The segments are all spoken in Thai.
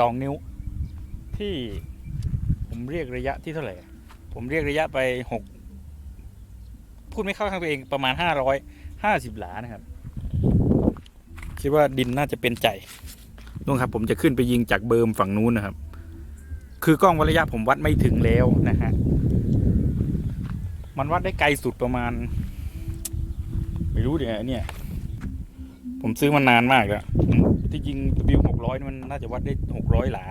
12 นิ้ว ที่ผมเรียกระยะที่เท่าไหร่ ผมเรียกระยะไป 6 พูดไม่เข้าข้างตัวเองประมาณ 550 หลานะครับ คิดว่าดินน่าจะเป็นใจนู่นครับ ผมจะขึ้นไปยิงจากเบิร์มฝั่งนู้นนะครับ คือกล้องวัดระยะผมวัดไม่ถึงแล้วนะฮะ มันวัดได้ไกลสุดประมาณ ไม่รู้เดี๋ยวเนี่ย ผมซื้อมานานมากแล้ว ที่จริง W 600มันน่าจะวัดได้600หลา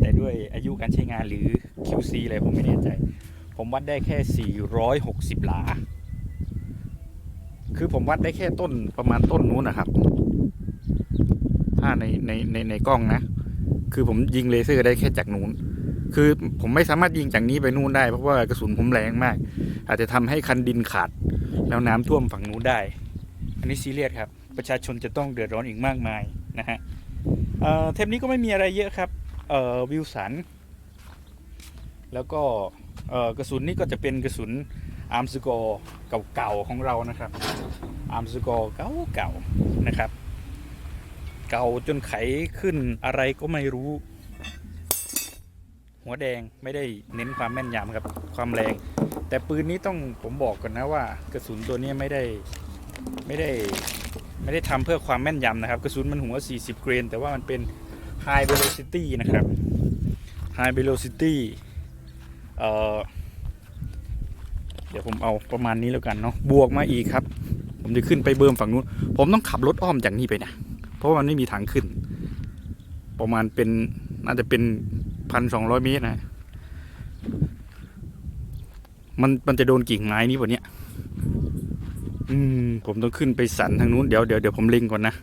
แต่ด้วยอายุการใช้งานหรือ QC อะไรผมไม่แน่ใจ ผมวัดได้แค่ 460 หลา คือผมวัดได้แค่ต้นประมาณต้นนู้นนะครับ ถ้าในในในในกล้องนะ คือผมยิงเลเซอร์ได้แค่จากนู้นคือผมไม่สามารถยิงจากนี้ไปนู่นได้เพราะว่ากระสุนผมแรงมาก อาจจะทำให้คันดินขาด แล้วน้ำท่วมฝั่งนู้นได้ อันนี้ซีเรียสครับ ประชาชนจะต้องเดือดร้อนอีกมากมาย นะฮะเเทปนี้ก็ไม่มีอะไรเยอะครับวิวสัน แล้วก็กระสุนนี่ก็จะเป็นกระสุนอาร์มสกอร์เก่าๆของเรานะครับอาร์มสกอร์เก่าๆนะครับ เก่าจนไขขึ้นอะไรก็ไม่รู้ หัวแดงไม่ได้เน้นความแม่นยำครับความแรง แต่ปืนนี้ต้องผมบอกก่อนนะว่า กระสุนตัวนี้ไม่ได้ไม่ได้ ไม่ได้ทำเพื่อความแม่นยำนะครับ กระสุนมันหัว 40 เกรน แต่ว่ามันเป็น high velocity นะครับ high velocity เอ่อเดี๋ยวผมเอาประมาณนี้แล้วกันเนาะบวกมาอีกครับ ผมจะขึ้นไปเบิร์มฝั่งนู้น ผมต้องขับรถอ้อมจากนี่ไปนะเพราะว่ามันไม่มีทางขึ้น ประมาณเป็นน่าจะเป็นพันสองร้อยเมตรนะ มันมันจะโดนกิ่งไม้นี้ปะเนี่ย อืม ผมต้องขึ้นไปสันทางนู้น เดี๋ยวเดี๋ยวเดี๋ยวผมเล็งก่อนนะ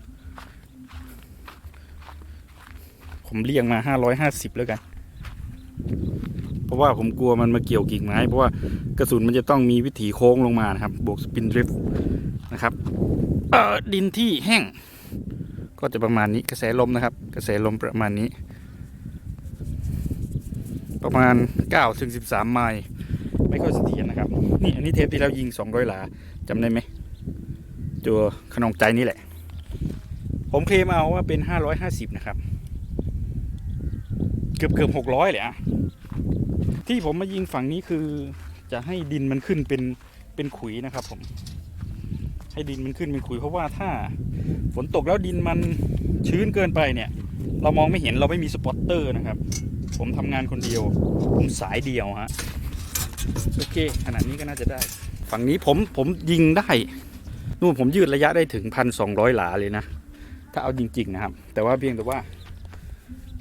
ผมเลี่ยงมาห้าร้อยห้าสิบแล้วกัน เพราะว่าผมกลัวมันมาเกี่ยวกิ่งไม้ เพราะว่ากระสุนมันจะต้องมีวิถีโค้งลงมานะครับ บวกสปินดริฟต์นะครับ เอ่อดินที่แห้ง ก็จะประมาณนี้กระแสลมนะครับ กระแสลมประมาณนี้ ประมาณ9ถึง13 ไมล์ไม่ค่อยเสถียรนะครับ นี่อันนี้เทปที่เรายิง 200 หลาจำได้ไหม ตัวขนองใจนี่แหละ ผมเคลมเอาว่าเป็น 550 นะครับ เกือบเกือบ600เลยอะที่ผมมายิงฝั่งนี้คือจะให้ดินมันขึ้นเป็นเป็นขุยนะครับผม ให้ดินมันขึ้นเป็นขุยเพราะว่าถ้าฝนตกแล้วดินมันชื้นเกินไปเนี่ย เรามองไม่เห็นเราไม่มีสปอตเตอร์นะครับ ผมทำงานคนเดียว ผมสายเดียวฮะโอเคขนาดนี้ก็น่าจะได้ ฝั่งนี้ผมผมยิงได้ นู่นผมยืดระยะได้ถึงพันสองร้อยหลาเลยนะ ถ้าเอาจริง ๆ นะครับ แต่ว่าเพียงแต่ว่า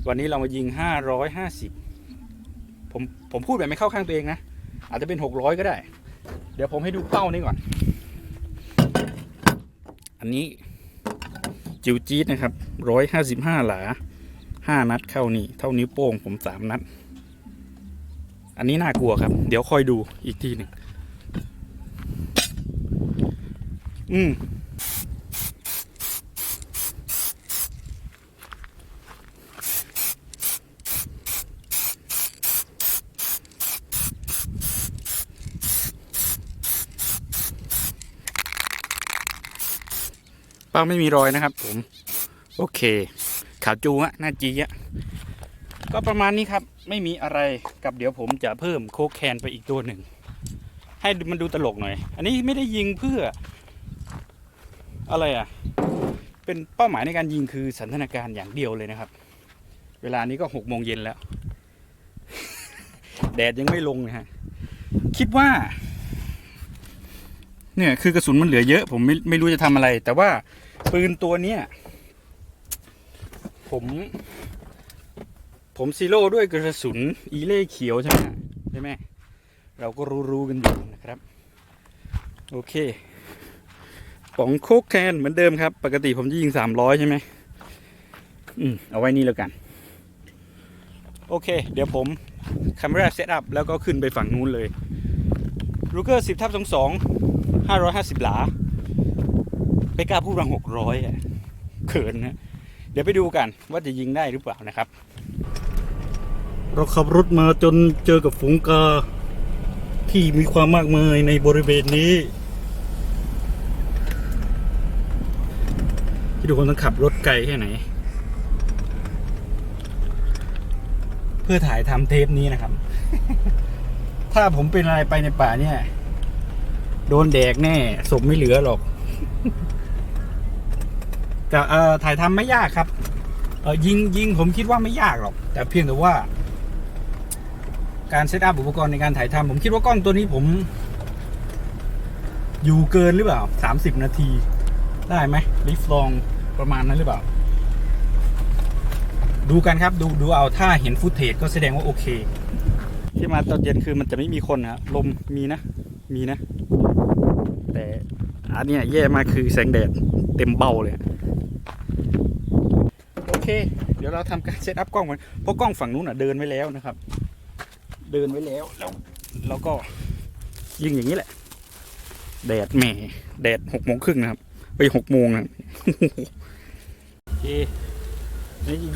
วันนี้เรามายิงห้าร้อยห้าสิบผมผมพูดแบบไม่เข้าข้างตัวเองนะ อาจจะเป็นหกร้อยก็ได้ เดี๋ยวผมให้ดูเป้านี้ก่อน อันนี้จิวจี๊ดนะครับร้อยห้าสิบห้าหลาห้านัดเข้านี่ เท่านิ้วโป้งผมสามนัด อันนี้น่ากลัวครับ เดี๋ยวคอยดูอีกทีหนึ่ง อืมเป้าไม่มีรอยนะครับ ผม โอเค ขาวจูอะหน้าจีอะก็ประมาณนี้ครับ ไม่มีอะไรกับเดี๋ยวผมจะเพิ่มโคกแคนไปอีกตัวหนึ่ง ให้มันดูตลกหน่อย อันนี้ไม่ได้ยิงเพื่อ อะไรอะ เป็นเป้าหมายในการยิงคือสันทนาการอย่างเดียวเลยนะครับ เวลานี้ก็หกโมงเย็นแล้ว แดดยังไม่ลงนะฮะ คิดว่า เนี่ยคือกระสุนมันเหลือเยอะ ผมไม่ไม่รู้จะทำอะไร แต่ว่าปืนตัวเนี้ยผม ผมซีโร่ด้วยกระสุนอีเล่เขียวใช่ไหมใช่ไหมเราก็รู้ๆกันอยู่นะครับ โอเค ป๋องโคกแคนเหมือนเดิมครับ ปกติผมจะยิงสามร้อยใช่ไหมอืมเอาไว้นี่แล้วกัน โอเค เดี๋ยวผมคาเมราเซตอัพแล้วก็ขึ้นไปฝั่งนู้นเลยรูเกอร์สิบทับสองสองห้าร้อยห้าสิบหลาไม่กล้าพูดว่าหกร้อยอะเขินนะ เดี๋ยวไปดูกันว่าจะยิงได้หรือเปล่านะครับ เราขับรถมาจนเจอกับฝูงกาที่มีความมากมายในบริเวณนี้ ที่ทุกคนต้องขับรถไกลแค่ไหน เพื่อถ่ายทำเทปนี้นะครับ ถ้าผมเป็นอะไรไปในป่าเนี่ย โดนแดกแน่ศพไม่เหลือหรอกแต่เอ่อถ่ายทำไม่ยากครับเออยิงยิงผมคิดว่าไม่ยากหรอก แต่เพียงแต่ว่า การเซตอัพอุปกรณ์ในการถ่ายทำผมคิดว่ากล้องตัวนี้ผม อยู่เกินหรือเปล่าสามสิบนาทีได้ไหมลิฟลอง ประมาณนั้นหรือเปล่า ดูกันครับดูดูเอาถ้าเห็นฟุตเทจก็แสดงว่าโอเค ที่มาตอนเย็นคือมันจะไม่มีคนนะลมมีนะ มีนะ แต่อันเนี้ยแย่มากคือแสงแดดเต็มเบ้าเลย โอเค เดี๋ยวเราทำการเซตอัพกล้องกันเพราะกล้องฝั่งนู้นอะเดินไว้แล้วนะครับ เดินไว้แล้วแล้วแล้วก็ยิงอย่างนี้แหละ แดดแหม่แดดหกโมงครึ่งนะครับ ไปหกโมงนะ นี่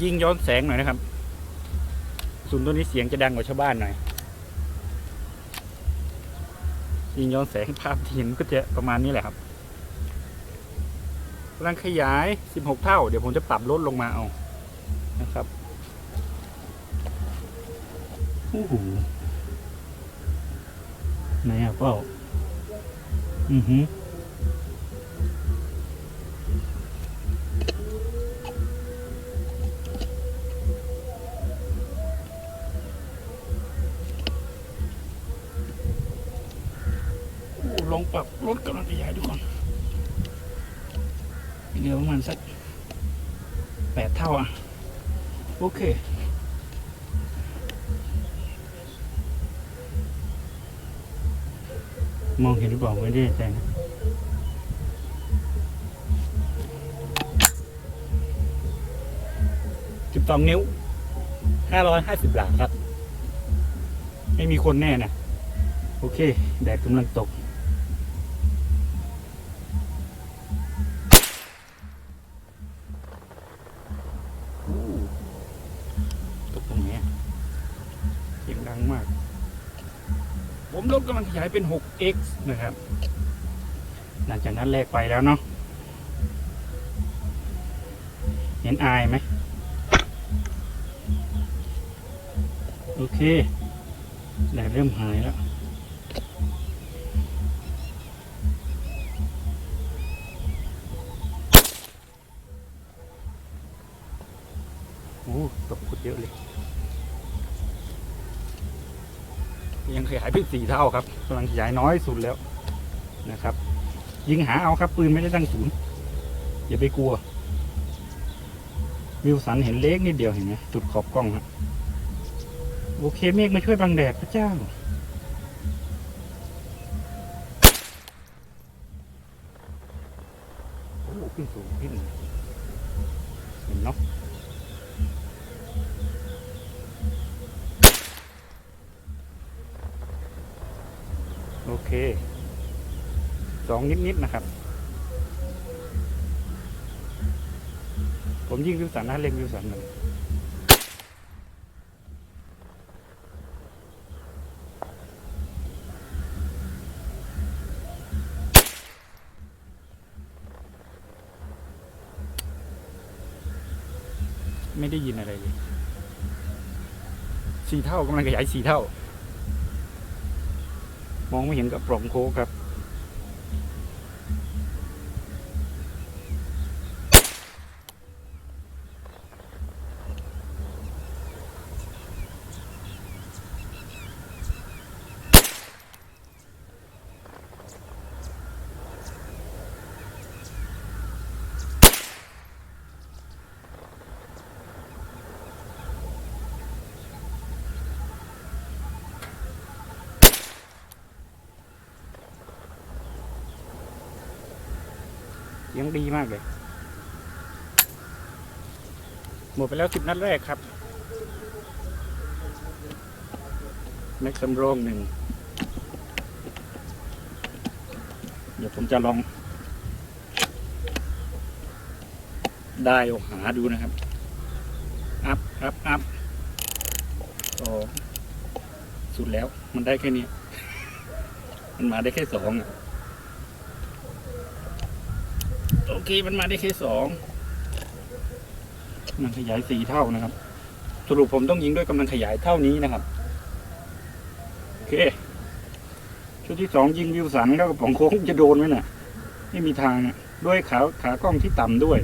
ยิงย้อนแสงหน่อยนะครับศูนตัวนี้เสียงจะดังกว่าชาวบ้านหน่อย ยิงย้อนแสงภาพที่เห็นก็จะประมาณนี้แหละครับกำลังขยาย 16 เท่า เดี๋ยวผมจะปรับลดลงมาเอา นะครับโอ้โหไหนอะเป้า อือหือ รับลดกำลังขยายดูก่อนเหลือประมาณสักแปดเท่าอะ โอเคมองเห็นหรือเปล่าไม่ได้ใจนะสิบสองนิ้วห้าร้อยห้าสิบหลาครับ ไม่มีคนแน่นะ โอเค แดดกำลังตก ขยายเป็น 6x นะครับ หลังจากนั้นแลกไปแล้วเนาะ เห็นอายไหม โอเคแดดเริ่มหายแล้ว ยังขยายเป็นสี่เท่าครับกำลังขยายน้อยสุดแล้วนะครับ ยิงหาเอาครับ ปืนไม่ได้ตั้งศูนย์อย่าไปกลัว วิวสันเห็นเล็กนิดเดียวเห็นไหมจุดขอบกล้องครับโอเคเมฆมาช่วยบังแดดพระเจ้าโอ้ขึ้นสูงขึ้นเห็นเนาะ โอเค ส องนิดๆนะครับ ผมยิงวิวสันนะเล็งวิวสันหนึ่งไม่ได้ยินอะไรเลยสี่เท่ากำลังขยายสี่เท่า มองไม่เห็นกับปล่องโค้งครับ สียงดีมากเลย หมดไปแล้วสิบนัดแรกครับ แม็กซ์สำรองหนึ่ง เดี๋ยวผมจะลอง ได้ออกหาดูนะครับ อัพอัพอัพสองสุดแล้วมันได้แค่นี้ มันมาได้แค่สองอะ โอเคมันมาได้แค่สองมันขยายสี่เท่านะครับ สรุปผมต้องยิงด้วยกำลังขยายเท่านี้นะครับ โอเค ชุดที่สองยิงวิวสันแล้วกระป๋องโค้งจะโดนไหมน่ะ ไม่มีทางอะด้วยขาขากล้องที่ต่ำด้วย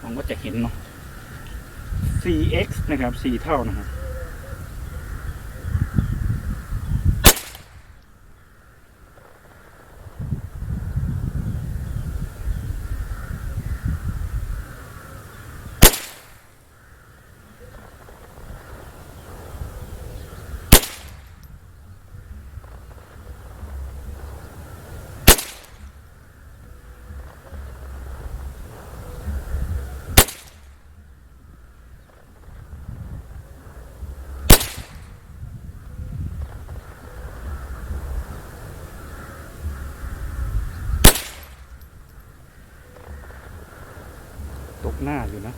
หวังว่าจะเห็นเนาะ 4x นะครับ 4 เท่านะครับ หน้าอยู่นะ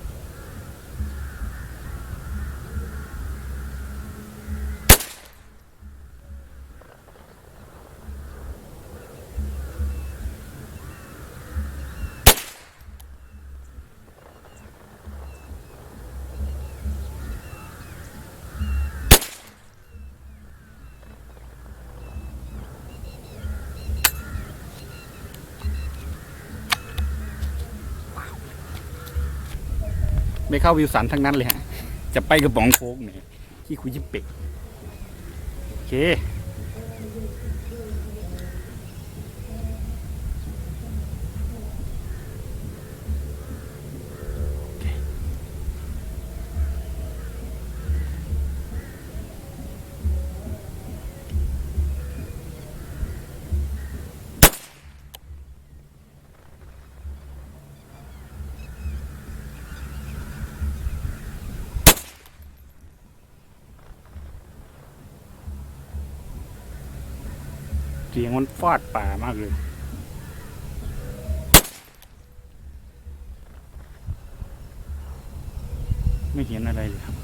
ไม่เข้าวิวสันทั้งนั้นเลยฮะ จะไปกระป๋องโค้กเนี่ยที่คุยยิบเป็กโอเค เสียงมันฟาดป่ามากเลยไม่เห็นอะไรเลยครับ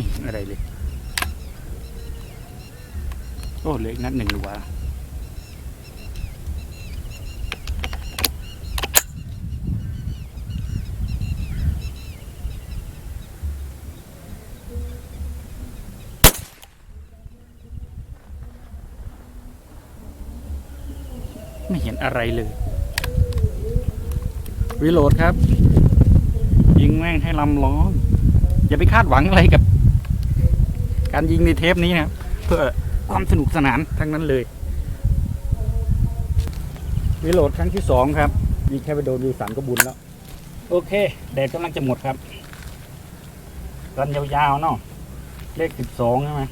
ม่เห็นอะไรเลย โอ้เหลืออีกนัดหนึ่งหรือวะไม่เห็นอะไรเลย รีโหลดครับ ยิงแม่งให้ลำล้อมอย่าไปคาดหวังอะไรกับ การยิงในเทปนี้นะครับเพื่อความสนุกสนานทั้งนั้นเลยวิโหลดครั้งที่สองครับ มีแค่ไปโดนวิวสันก็บุญแล้ว โอเค แดดกำลังจะหมดครับรันยาวๆเนาะเลขสิบสองใช่ไหม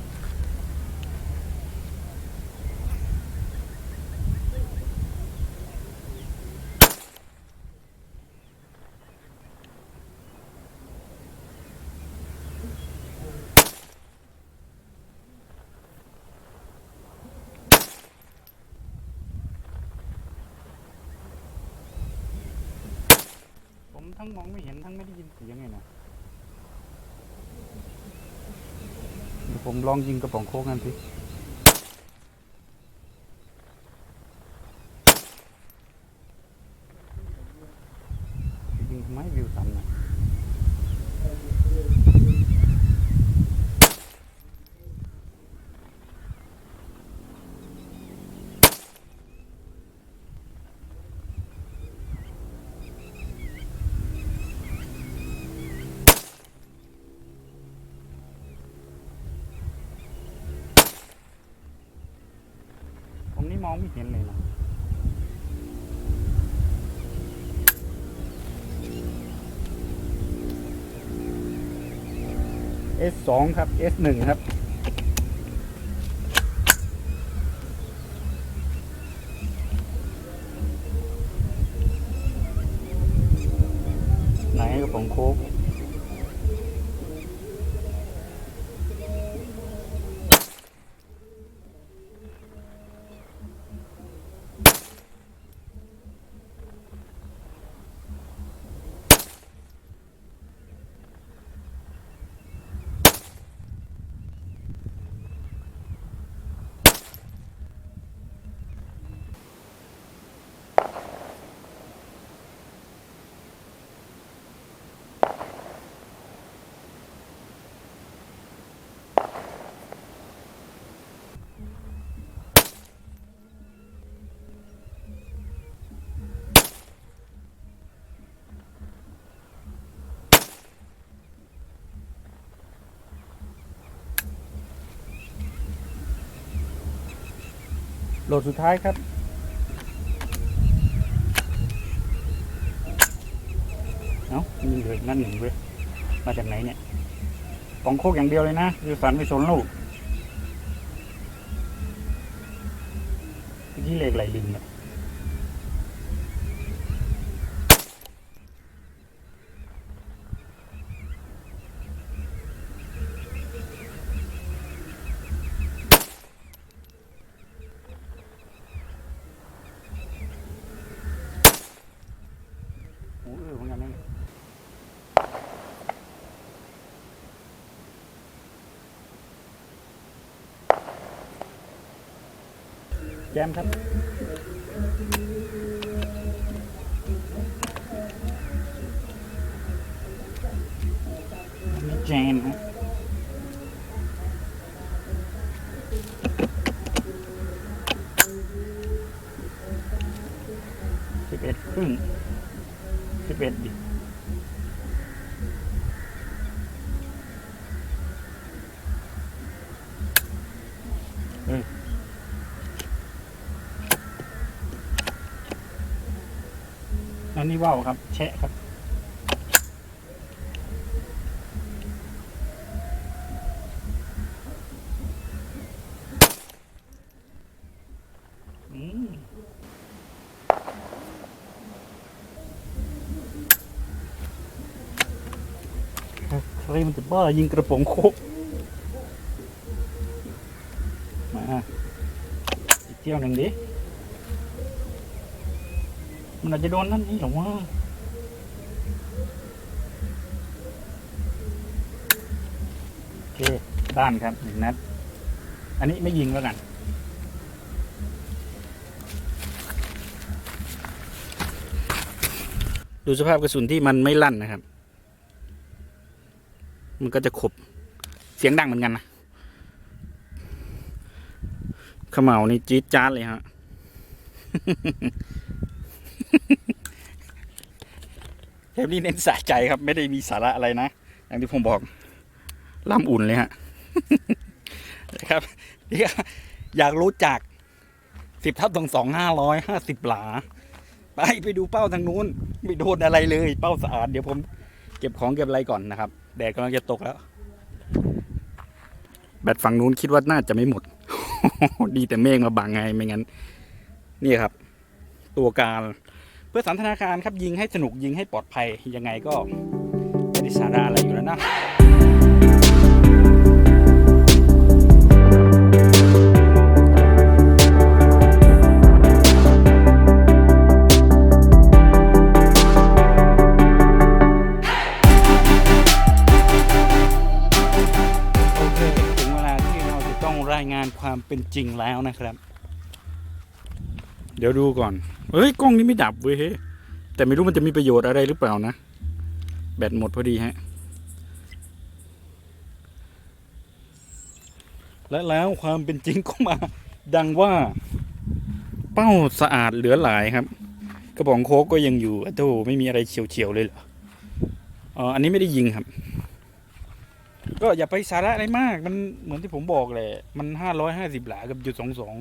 ทั้งมองไม่เห็นทั้งไม่ได้ยินเสียงไงนะเดี๋ยวผมลองยิงกระป๋องโค้กกันสิ องไม่เห็นเลยนะเอสสองครับเอสหนึ่งครับ โหลดสุดท้ายครับ เอ้ามีเหลือนั่นหนึ่งเว้ยมาจากไหนเนี่ยปองโคกอย่างเดียวเลยนะคือสันไม่ชนลูกที่เหล็กไหลลิงเนี่ยโอ้เออเหมือนกันนะ แจมครับแจมฮะสิบเอ็ดครึ่งสิบเอ็ดดิ เอ้ยอันนี้ ว่าวครับ แชะครับอืมใครมันจะบ้ายิงกระป๋องโคกมาอีกเที่ยวหนึ่งดิ มันอาจจะโดนนั่นนี่หรอวะโอเคด้านครับหนึ่งนัด อันนี้ไม่ยิงแล้วกันดูสภาพกระสุนที่มันไม่ลั่นนะครับ มันก็จะขบ เสียงดังเหมือนกันนะขม่าวนี่จี๊ดจ๊าดเลยฮะ เทปนี้เน้นสะใจครับ ไม่ได้มีสาระอะไรนะ อย่างที่ผมบอกล่ำอุ่นเลยฮะนะครับนี่อยากรู้จักสิบทับตรงสองห้าร้อยห้าสิบหลา ไปไปดูเป้าทางนู้น ไม่โดนอะไรเลย เป้าสะอาด เดี๋ยวผมเก็บของเก็บอะไรก่อนนะครับ แดดกำลังจะตกแล้ว แบตฝั่งนู้นคิดว่าน่าจะไม่หมด ดีแต่เมฆมาบังไงไม่งั้น นี่ครับ ตัวการ เพื่อสันทนาการครับยิงให้สนุกยิงให้ปลอดภัยยังไงก็ไม่ได้สาระอะไรอยู่แล้วนะโอเคถึงเวลาที่เราจะต้องรายงานความเป็นจริงแล้วนะครับ เดี๋ยวดูก่อน เฮ้ย กล้องนี้ไม่ดับเว้ยเฮ้แต่ไม่รู้มันจะมีประโยชน์อะไรหรือเปล่านะ แบตหมดพอดีฮะ และแล้วความเป็นจริงก็มา ดังว่า เป้าสะอาดเหลือหลายครับ กระป๋องโค้กก็ยังอยู่โธ่ไม่มีอะไรเฉียวๆเลยเหรออ๋ออันนี้ไม่ได้ยิงครับ ก็อย่าไปสาระอะไรมาก มันเหมือนที่ผมบอกแหละมันห้าร้อยห้าสิบหลากับจุดสองสอง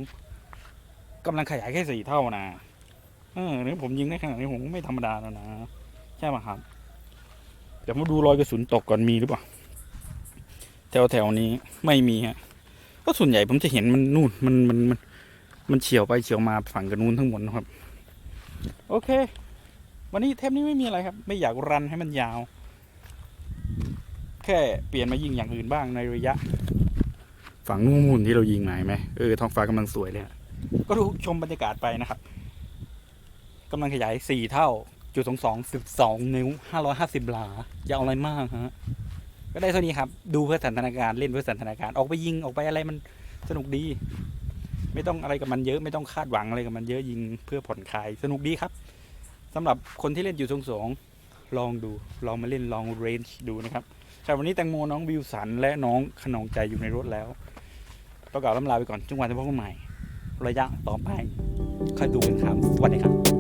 กำลังขยายแค่สี่เท่านะเออนี่ผมยิงได้ขนาดนี้ผมไม่ธรรมดาแล้วนะใช่ไหมครับเดี๋ยวมาดูรอยกระสุนตกก่อนมีหรือเปล่าแถวแถวนี้ไม่มีฮะเพราะส่วนใหญ่ผมจะเห็นมันนู่นมันมันมันมันเฉียวไปเฉียวมาฝั่งกันนู้นทั้งหมดนะครับ โอเค วันนี้เทปนี้ไม่มีอะไรครับ ไม่อยากรันให้มันยาว แค่เปลี่ยนมายิงอย่างอื่นบ้างในระยะ ฝั่งนู่นที่เรายิงมาเห็นไหมเออท้องฟ้ากำลังสวยเลยอะ ก็ดูชมบรรยากาศไปนะครับกำลังขยายสี่เท่าจุดสองสองสิบสองนิ้วห้าร้อยห้าสิบหลาอย่าเอาอะไรมากฮะก็ได้เท่านี้ครับ ดูเพื่อสันทนาการเล่นเพื่อสันทนาการ ออกไปยิงออกไปอะไรมันสนุกดี ไม่ต้องอะไรกับมันเยอะไม่ต้องคาดหวังอะไรกับมันเยอะยิงเพื่อผ่อนคลายสนุกดีครับสำหรับคนที่เล่นอยู่สองสองลองดูลองมาเล่นลองเรนจ์ดูนะครับใช่วันนี้แตงโมน้องวิวสันและน้องขนองใจอยู่ในรถแล้วต้องกล่าวล่ำลาไปก่อนจังหวะจะพบกันใหม่ ระยะต่อไปค่อยดูกันครับสวัสดีครับ